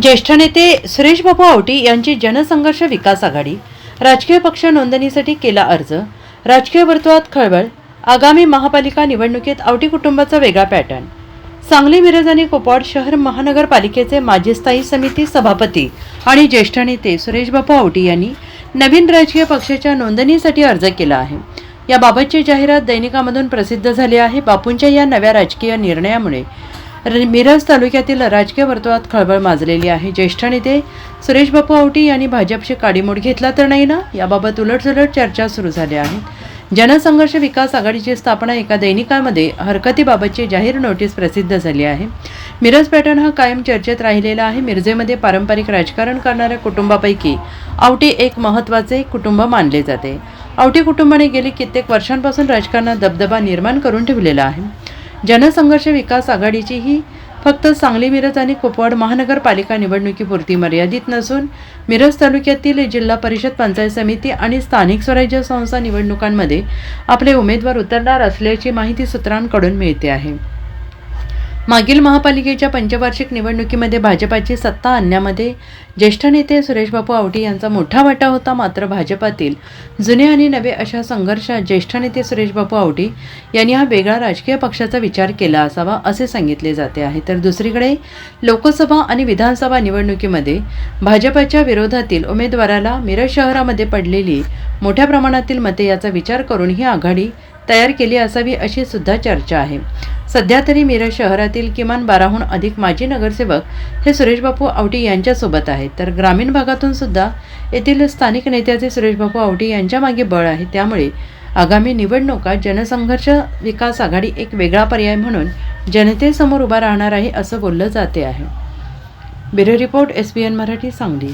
ज्येष्ठ नेते सुरेश बाबू आवटी यांची जनसंघर्ष विकास आघाडी राजकीय पक्ष नोंदणीसाठी केला अर्ज राजकीय वर्तुळात खळबळ आगामी महापालिका निवडणुकीत आवटी कुटुंबाचा वेगळा पॅटर्न. सांगली मिरज आणि कोपाड शहर महानगरपालिकेचे माजी स्थायी समिती सभापती आणि ज्येष्ठ नेते सुरेश बापू आवटी यांनी नवीन राजकीय पक्षाच्या नोंदणीसाठी अर्ज केला आहे. याबाबतची जाहिरात दैनिकामधून प्रसिद्ध झाली आहे. बापूंच्या या नव्या राजकीय निर्णयामुळे मिरज तालुक्यातील राजकीय वर्तुळात खळबळ माजलेली आहे. ज्येष्ठ नेते सुरेश बापू आवटी यांनी भाजपशी काडीमोड घेतला तर नाही ना? याबाबत उलटसुलट चर्चा सुरू झाल्या आहेत जनसंघर्ष विकास आघाडीची स्थापना एका दैनिकामध्ये हरकतीबाबतची जाहीर नोटीस प्रसिद्ध झाली आहे. मिरज पॅटर्न हा कायम चर्चेत राहिलेला आहे. मिरजेमध्ये पारंपरिक राजकारण करणाऱ्या कुटुंबापैकी आवटी एक महत्त्वाचे कुटुंब मानले जाते. आवटी कुटुंबाने गेली कित्येक वर्षांपासून राजकारणात दबदबा निर्माण करून ठेवलेला आहे. जनसंघर्ष विकास आघाडीची ही फक्त सांगली मिरज आणि कुपवाड महानगरपालिका निवडणुकीपुरती मर्यादित नसून मिरज तालुक्यातील जिल्हा परिषद पंचायत समिती आणि स्थानिक स्वराज्य संस्था निवडणुकांमध्ये आपले उमेदवार उतरणार असल्याची माहिती सूत्रांकडून मिळते आहे. मागील महापालिकेच्या पंचवार्षिक निवडणुकीमध्ये भाजपाची सत्ता आणण्यामध्ये ज्येष्ठ नेते सुरेशबापू आवटी यांचा मोठा वाटा होता मात्र भाजपातील जुने आणि नवे अशा संघर्षात ज्येष्ठ नेते सुरेशबापू आवटी यांनी हा वेगळा राजकीय पक्षाचा विचार केला असावा असे सांगितले जाते आहे. तर दुसरीकडे लोकसभा आणि विधानसभा निवडणुकीमध्ये भाजपाच्या विरोधातील उमेदवाराला मिरज शहरामध्ये पडलेली मोठ्या प्रमाणातील मते याचा विचार करून ही आघाडी तयार केली असावी अशी सुद्धा चर्चा आहे. सध्या तरी मिरज शहरातील किमान बाराहून अधिक माजी नगरसेवक हे सुरेशबापू आवटी यांच्यासोबत आहेत. तर ग्रामीण भागातून सुद्धा येथील स्थानिक नेत्याचे सुरेशबापू आवटी यांच्या मागे बळ आहे. त्यामुळे आगामी निवडणुका जनसंघर्ष विकास आघाडी एक वेगळा पर्याय म्हणून जनतेसमोर उभा राहणार आहे असं बोललं जाते आहे. Bureau report S B N Marathi Sangli.